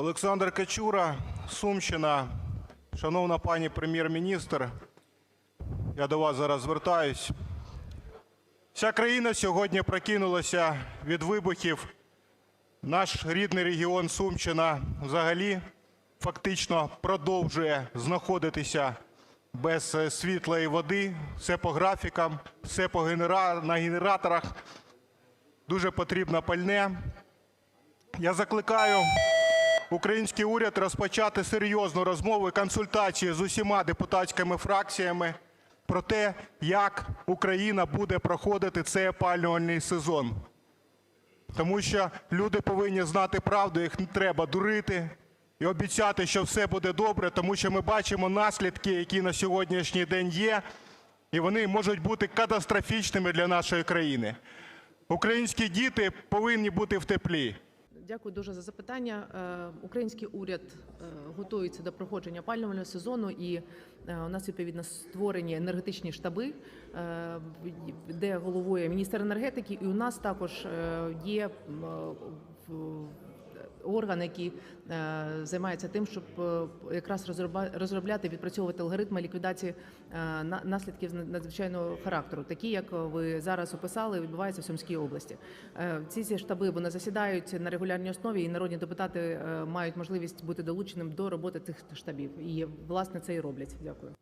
Олександр Качура, Сумщина. Шановна пані прем'єр-міністр, я до вас зараз звертаюсь. Вся країна сьогодні прокинулася від вибухів. Наш рідний регіон Сумщина взагалі фактично продовжує знаходитися без світла і води. Все по графікам, все по генера... на генераторах. Дуже потрібно пальне. Я закликаю український уряд розпочати серйозну розмову і консультації з усіма депутатськими фракціями про те, як Україна буде проходити цей опалювальний сезон. Тому що люди повинні знати правду, їх не треба дурити і обіцяти, що все буде добре, тому що ми бачимо наслідки, які на сьогоднішній день є, і вони можуть бути катастрофічними для нашої країни. Українські діти повинні бути в теплі. Дякую дуже за запитання. Е, Український уряд е, готується до проходження опалювального сезону, і е, у нас відповідно створені енергетичні штаби, де головує міністр енергетики. І у нас також є орган, який е, займається тим, щоб е, якраз розробляти, відпрацьовувати алгоритми ліквідації е, на- наслідків надзвичайного характеру, такі як ви зараз описали, відбуваються в Сумській області. Ці штаби вони засідають на регулярній основі, і народні депутати мають можливість бути долученим до роботи цих штабів. І власне це і роблять. Дякую.